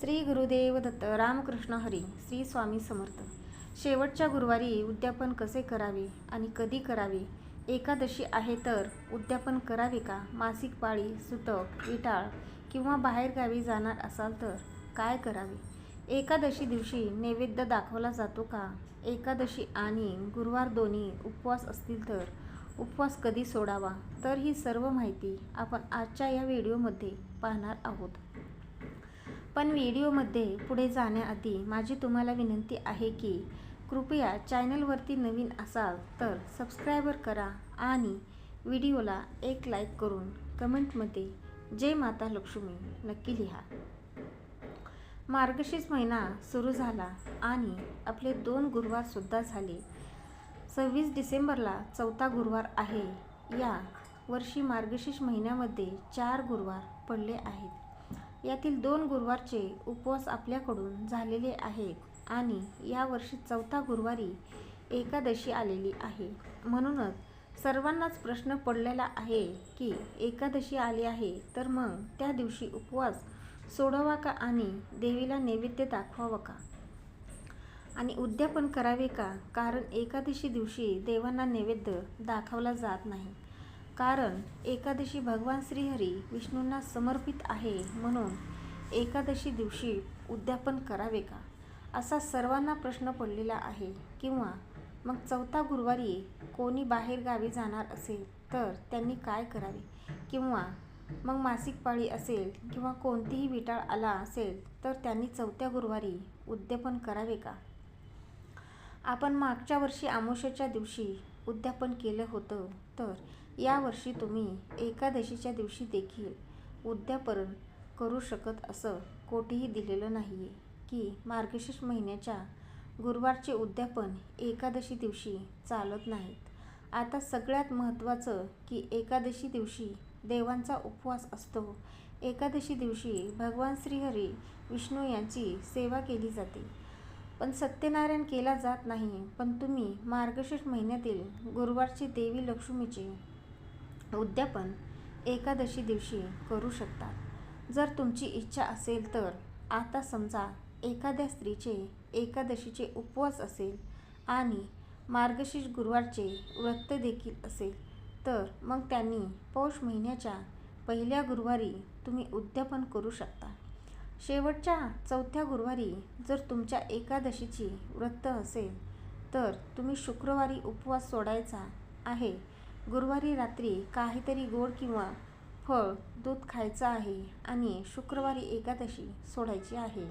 श्री गुरुदेव दत्त रामकृष्ण हरी श्री स्वामी समर्थ. शेवटच्या गुरुवारी उद्यापन कसे करावे आणि कधी करावे? एकादशी आहे तर उद्यापन करावे का? मासिक पाळी सुतक विटाळ किंवा बाहेरगावी जाणार असाल तर काय करावे? एकादशी दिवशी नैवेद्य दाखवला जातो का? एकादशी आणि गुरुवार दोन्ही उपवास असतील तर उपवास कधी सोडावा? तर ही सर्व माहिती आपण आजच्या या व्हिडिओमध्ये पाहणार आहोत. पण व्हिडिओमध्ये पुढे जाण्याआधी माझी तुम्हाला विनंती आहे की कृपया चॅनलवरती नवीन असाल तर सबस्क्रायबर करा आणि व्हिडिओला एक लाईक करून कमेंटमध्ये जय माता लक्ष्मी नक्की लिहा. मार्गशीर्ष महिना सुरू झाला आणि आपले दोन गुरुवारसुद्धा झाले. सव्वीस डिसेंबरला चौथा गुरुवार आहे. या वर्षी मार्गशीर्ष महिन्यामध्ये चार गुरुवार पडले आहेत. यातील दोन गुरुवारचे उपवास आपल्याकडून झालेले आहेत आणि यावर्षी चौथा गुरुवारी एकादशी आलेली आहे. म्हणूनच सर्वांनाच प्रश्न पडलेला आहे की एकादशी आली आहे तर मग त्या दिवशी उपवास सोडावा का आणि देवीला नैवेद्य दाखवावं का? आणि उद्यापन करावे का? कारण एकादशी दिवशी देवांना नैवेद्य दाखवला जात नाही. कारण एकादशी भगवान श्रीहरी विष्णूंना समर्पित आहे म्हणून एकादशी दिवशी उद्यापन करावे का? असा सर्वांना प्रश्न पडलेला आहे. किंवा मग चौथा गुरुवारी कोणी बाहेर गावी जाणार असेल तर त्यांनी काय करावे? किंवा मग मासिक पाळी असेल किंवा कोणतीही विटाळ आला असेल तर त्यांनी चौथ्या गुरुवारी उद्यापन करावे का? आपण मागच्या वर्षी आमोशाच्या दिवशी उद्यापन केलं होतं तर यावर्षी तुम्ही एकादशीच्या दिवशी देखील उद्यापन करू शकत असं कोठेही दिलेलं नाही आहे की मार्गशीर्ष महिन्याच्या गुरुवारचे उद्यापन एकादशी दिवशी चालत नाहीत. आता सगळ्यात महत्त्वाचं की एकादशी दिवशी देवांचा उपवास असतो. एकादशी दिवशी भगवान श्रीहरी विष्णू यांची सेवा केली जाते. पण सत्यनारायण केला जात नाही. पण तुम्ही मार्गशीर्ष महिन्यातील गुरुवारची देवी लक्ष्मीचे उद्यापन एकादशी दिवशी करू शकता. जर तुमची इच्छा असेल तर. आता समजा एखाद्या स्त्रीचे एकादशीचे उपवास असेल आणि मार्गशीर्ष गुरुवारचे व्रत देखील असेल तर मग त्यांनी पौष महिन्याच्या पहिल्या गुरुवारी तुम्ही उद्यापन करू शकता. शेवटच्या चौथ्या गुरुवारी जर तुमच्या एकादशीची व्रत असेल तर तुम्ही शुक्रवारी उपवास सोडायचा आहे. गुरुवारी रात्री काहीतरी गोड किंवा फळ दूध खायचं आहे आणि शुक्रवारी एकादशी सोडायची आहे.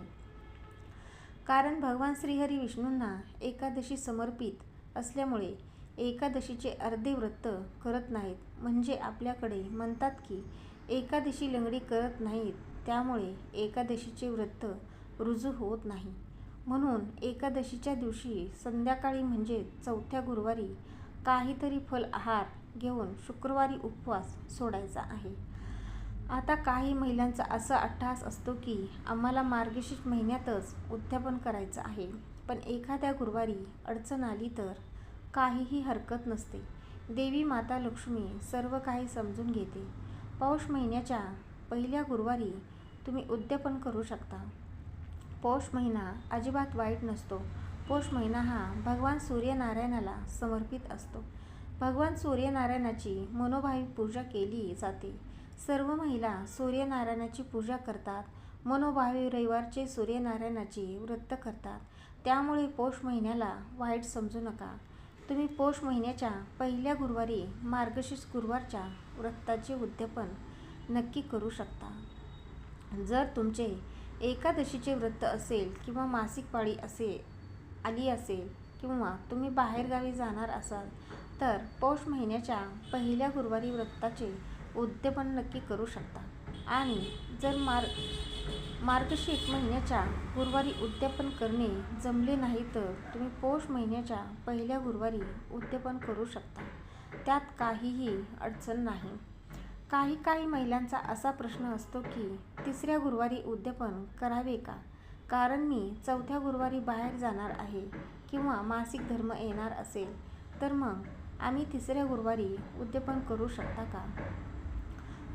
कारण भगवान श्रीहरी विष्णूंना एकादशी समर्पित असल्यामुळे एकादशीचे अर्धे व्रत करत नाहीत. म्हणजे आपल्याकडे म्हणतात की एकादशी लंगडी करत नाहीत. त्यामुळे एकादशीचे व्रत रुजू होत नाही. म्हणून एकादशीच्या दिवशी संध्याकाळी म्हणजे चौथ्या गुरुवारी काहीतरी फल आहार घेऊन शुक्रवारी उपवास सोडायचा आहे. आता काही महिलांचा असा अट्टहास असतो की आम्हाला मार्गशीर्ष महिन्यातच उद्यापन करायचं आहे. पण एखाद्या गुरुवारी अडचण आली तर काहीही हरकत नसते. देवी माता लक्ष्मी सर्व काही समजून घेते. पौष महिन्याच्या पहिल्या गुरुवारी तुम्ही उद्यापन करू शकता. पौष महिना अजिबात वाईट नसतो. पौष महिना हा भगवान सूर्यनारायणाला समर्पित असतो. भगवान सूर्यनारायणाची मनोभावी पूजा केली जाते. सर्व महिला सूर्यनारायणाची पूजा करतात. मनोभावी रविवारचे सूर्यनारायणाची व्रत करतात. त्यामुळे पौष महिन्याला वाईट समजू नका. तुम्ही पौष महिन्याच्या पहिल्या गुरुवारी मार्गशीर्ष गुरुवारच्या व्रताचे उद्यापन नक्की करू शकता. जर तुमचे एकादशीचे व्रत असेल किंवा मासिक पाळी असे आली असेल किंवा तुम्ही बाहेरगावी जाणार असाल तर पौष महिन्याच्या पहिल्या गुरुवारी व्रताचे उद्यापन नक्की करू शकता. आणि जर मार मार्गशीर्ष महिन्याच्या गुरुवारी उद्यापन करणे जमले नाही तर तुम्ही पौष महिन्याच्या पहिल्या गुरुवारी उद्यापन करू शकता. त्यात काहीही अडचण नाही. काही काही महिलांचा असा प्रश्न असतो की तिसऱ्या गुरुवारी उद्यापन करावे का? कारण मी चौथ्या गुरुवारी बाहेर जाणार आहे किंवा मासिक धर्म येणार असेल तर मग आम्ही तिसऱ्या गुरुवारी उद्यापन करू शकता का?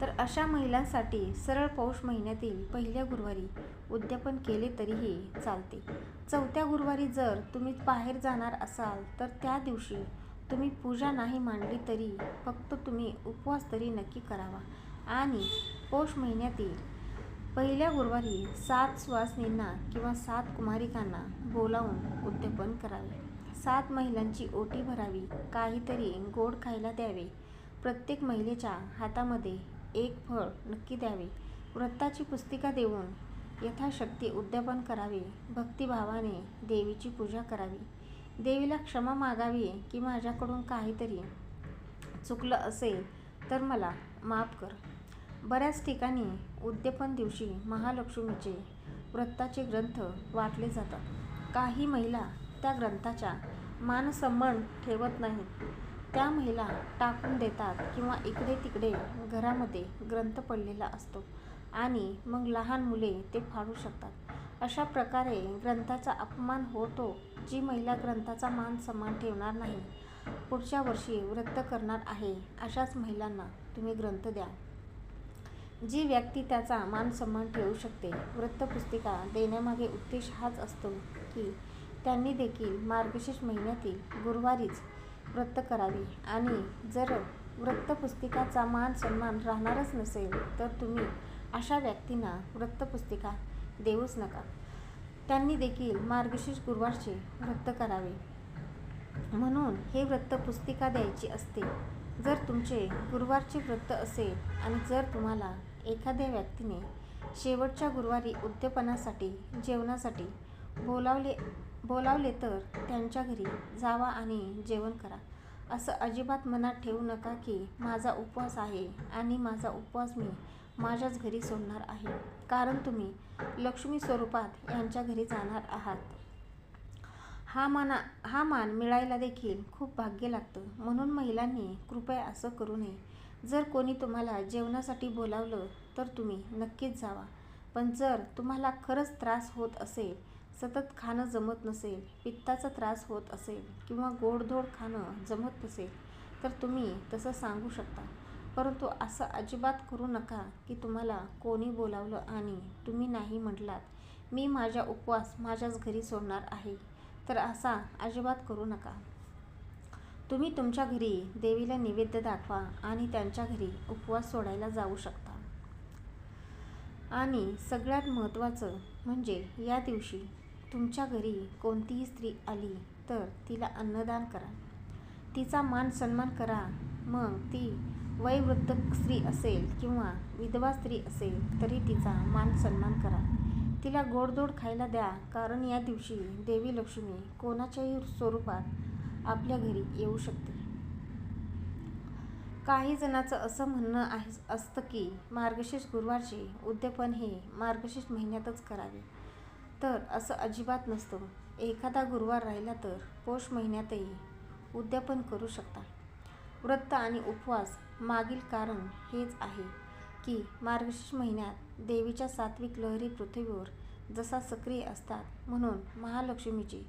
तर अशा महिलांसाठी सरळ पौष महिन्यातील पहिल्या गुरुवारी उद्यापन केले तरीही चालते. चौथ्या गुरुवारी जर तुम्ही बाहेर जाणार असाल तर त्या दिवशी तुम्ही पूजा नाही मांडली तरी फक्त तुम्ही उपवास तरी नक्की करावा. आणि पौष महिन्यातील पहिल्या गुरुवारी सात सुवासिनींना किंवा सात कुमारिकांना बोलावून उद्यापन करावे. सात महिलांची ओटी भरावी काहीतरी गोड खायला द्यावे. प्रत्येक महिलेच्या हातामध्ये एक फळ नक्की द्यावे. व्रताची पुस्तिका देऊन यथाशक्ती उद्यापन करावे. भक्तिभावाने देवीची पूजा करावी. देवीला क्षमा मागावी की माझ्याकडून काहीतरी चुकलं असेल तर मला माफ कर. बऱ्याच ठिकाणी उद्यापन दिवशी महालक्ष्मीचे व्रताचे ग्रंथ वाटले जातात. काही महिला त्या ग्रंथाच्या मानसन्मान ठेवत नाहीत. त्या महिला टाकून देतात किंवा इकडे तिकडे घरामध्ये ग्रंथ पडलेला असतो. आणि मग लहान मुले ते फाडू शकतात. अशा प्रकारे ग्रंथाचा अपमान होतो जी महिला ग्रंथाचा मान सन्मान ठेवणार नाही. पुढच्या वर्षी व्रत करणार आहे अशाच महिलांना तुम्ही ग्रंथ द्या. जी व्यक्ती त्याचा मान सन्मान ठेवू शकते वृत्तपुस्तिका देण्यामागे उद्देश हाच असतो की त्यांनी देखील मार्गशीर्ष महिन्यातील गुरुवारीच व्रत करावी. आणि जर वृत्तपुस्तिकाचा मान सन्मान राहणारच नसेल तर तुम्ही अशा व्यक्तींना वृत्तपुस्तिका देऊच नका. त्यांनी देखील मार्गशीर्ष गुरुवारचे व्रत करावे. म्हणून हे व्रत पुस्तिका द्यायची असते. जर तुमचे गुरुवारचे व्रत असेल आणि जर तुम्हाला एखाद्या व्यक्तीने शेवटच्या गुरुवारी उद्यापनासाठी जेवणासाठी बोलावले बोलावले तर त्यांच्या घरी जावा आणि जेवण करा. असं अजिबात मनात ठेवू नका की माझा उपवास आहे आणि माझा उपवास मी माझ्याच घरी सोडणार आहे. कारण तुम्ही लक्ष्मी स्वरूपात यांच्या घरी जाणार आहात. हा माना हा मान मिळायला देखील खूप भाग्य लागतं. म्हणून महिलांनी कृपया असं करू नये. जर कोणी तुम्हाला जेवणासाठी बोलावलं तर तुम्ही नक्कीच जावा. पण जर तुम्हाला खरंच त्रास होत असेल सतत खाणं जमत नसेल पित्ताचा त्रास होत असेल किंवा गोडधोड खाणं जमत नसेल तर तुम्ही तसं सांगू शकता. परंतु असं अजिबात करू नका की तुम्हाला कोणी बोलावलं आणि तुम्ही नाही म्हटलात. मी माझ्या उपवास माझ्याच घरी सोडणार आहे. तर असा अजिबात करू नका. तुम्ही तुमच्या घरी देवीला निवेद्य दाखवा आणि त्यांच्या घरी उपवास सोडायला जाऊ शकता. आणि सगळ्यात महत्त्वाचं म्हणजे या दिवशी तुमच्या घरी कोणतीही स्त्री आली तर तिला अन्नदान करा. तिचा मान सन्मान करा. मग ती वयवृद्ध स्त्री असेल किंवा विधवा स्त्री असेल तरी तिचा मान सन्मान करा. तिला गोडधोड खायला द्या कारण या दिवशी देवी लक्ष्मी कोणाच्याही स्वरूपात आपल्या घरी येऊ शकते. काही जणांचं असं म्हणणं आहे असतं की मार्गशीर्ष गुरुवारचे उद्यापन हे मार्गशीर्ष महिन्यातच करावे. तर असं अजिबात नसतं. एखादा गुरुवार राहिला तर पौष महिन्यातही उद्यापन करू शकता. व्रत आणि उपवास मागील कारण हेच आहे की मार्गशीर्ष महिन्यात देवीच्या सात्विक लहरी पृथ्वीवर जसा सक्रिय असतात म्हणून महालक्ष्मीची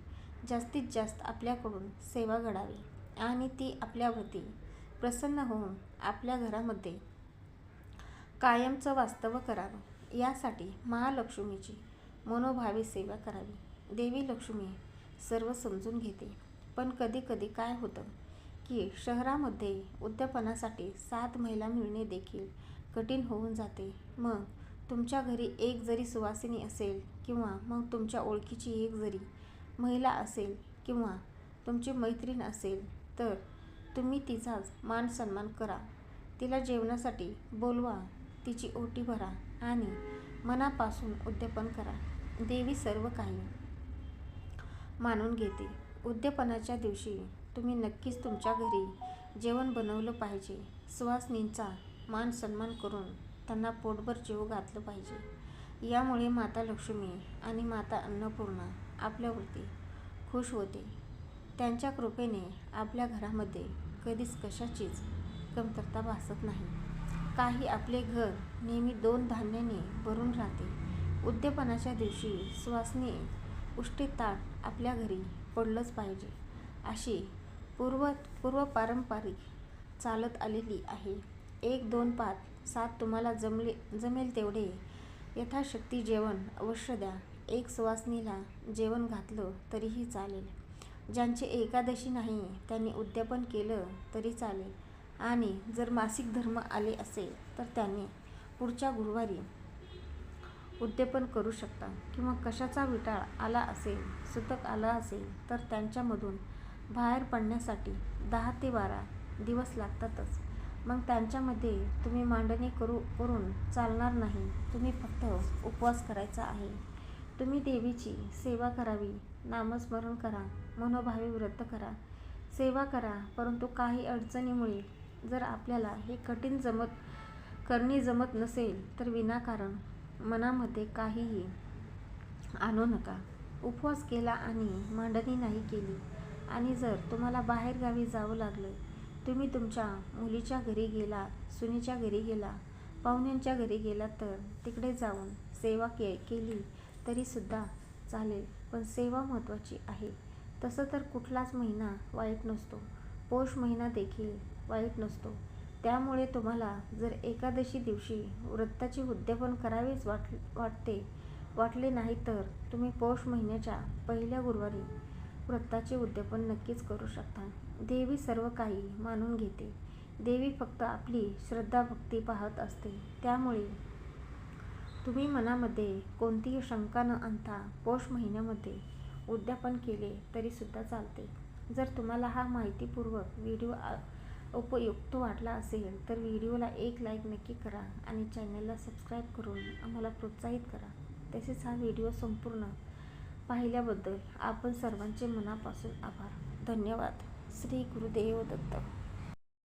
जास्तीत जास्त आपल्याकडून सेवा घडावी आणि ती आपल्यावरती प्रसन्न होऊन आपल्या घरामध्ये कायमचं वास्तव करावं. यासाठी महालक्ष्मीची मनोभावी सेवा करावी. देवी लक्ष्मी सर्व समजून घेते. पण कधी कधी काय होतं? की शहरामध्ये उद्यापनासाठी सात महिला मिळणे देखील कठीण होऊन जाते. मग तुमच्या घरी एक जरी सुवासिनी असेल किंवा मग तुमच्या ओळखीची एक जरी महिला असेल किंवा तुमची मैत्रीण असेल तर तुम्ही तिचाच मान सन्मान करा. तिला जेवणासाठी बोलवा तिची ओटी भरा आणि मनापासून उद्यापन करा. देवी सर्व काही मानून घेते. उद्यापनाच्या दिवशी तुम्ही नक्कीच तुमच्या घरी जेवण बनवलं पाहिजे. सुवासनींचा मान सन्मान करून त्यांना पोटभर जेव घातलं पाहिजे. यामुळे माता लक्ष्मी आणि माता अन्नपूर्णा आपल्यावरती खुश होते. त्यांच्या कृपेने आपल्या घरामध्ये कधीच कशाचीच कमतरता भासत नाही. काही आपले घर नेहमी दोन धान्याने भरून राहते. उद्यापनाच्या दिवशी सुवासनी उष्टी ताट आपल्या घरी पडलंच पाहिजे अशी पूर्व पूर्व पारंपरिक चालत आलेली आहे. एक दोन पाच सात तुम्हाला जमले जमेल तेवढे. यथाशक्ती जेवण अवश्य द्या. एक सुवासनीला जेवण घातलं तरीही चालेल. ज्यांची एकादशी नाही त्यांनी उद्यापन केलं तरी चालेल. आणि जर मासिक धर्म आले असेल तर त्यांनी पुढच्या गुरुवारी उद्यापन करू शकता. किंवा कशाचा विटाळ आला असेल सुतक आला असेल तर त्यांच्यामधून बाहेर पडण्यासाठी दहा ते बारा दिवस लागतातच. मग त्यांच्यामध्ये तुम्ही मांडणी करू करून चालणार नाही. तुम्ही फक्त उपवास करायचा आहे. तुम्ही देवीची सेवा करावी नामस्मरण करा मनोभावे व्रत करा. सेवा करा परंतु काही अडचणीमुळे जर आपल्याला हे कठीण जमत करणे जमत नसेल तर विनाकारण मनामध्ये काहीही आणू नका. उपवास केला आणि मांडणी नाही केली आणि जर तुम्हाला बाहेरगावी जावं लागलं तुम्ही तुमच्या मुलीच्या घरी गेला सुनीच्या घरी गेला पाहुण्यांच्या घरी गेला तर तिकडे जाऊन सेवा के केली तरीसुद्धा चालेल पण सेवा महत्त्वाची आहे. तसं तर कुठलाच महिना वाईट नसतो. पौष महिना देखील वाईट नसतो. त्यामुळे तुम्हाला जर एकादशी दिवशी व्रताचे उद्यापन करावेच वाट वाटते वाटले नाही तर तुम्ही पौष महिन्याच्या पहिल्या गुरुवारी व्रताचे उद्यापन नक्कीच करू शकता. देवी सर्व काही मानून घेते. देवी फक्त आपली श्रद्धा भक्ती पाहत असते. त्यामुळे तुम्ही मनामध्ये कोणतीही शंका न आणता पौष महिन्यामध्ये उद्यापन केले तरीसुद्धा चालते. जर तुम्हाला हा माहितीपूर्वक व्हिडिओ उपयुक्त वाटला असेल तर व्हिडिओला एक लाईक नक्की करा आणि चॅनलला सबस्क्राईब करून आम्हाला प्रोत्साहित करा. तसेच हा व्हिडिओ संपूर्ण पाहिल्याबद्दल आपण सर्वांचे मनापासून आभार. धन्यवाद. श्री गुरुदेव दत्त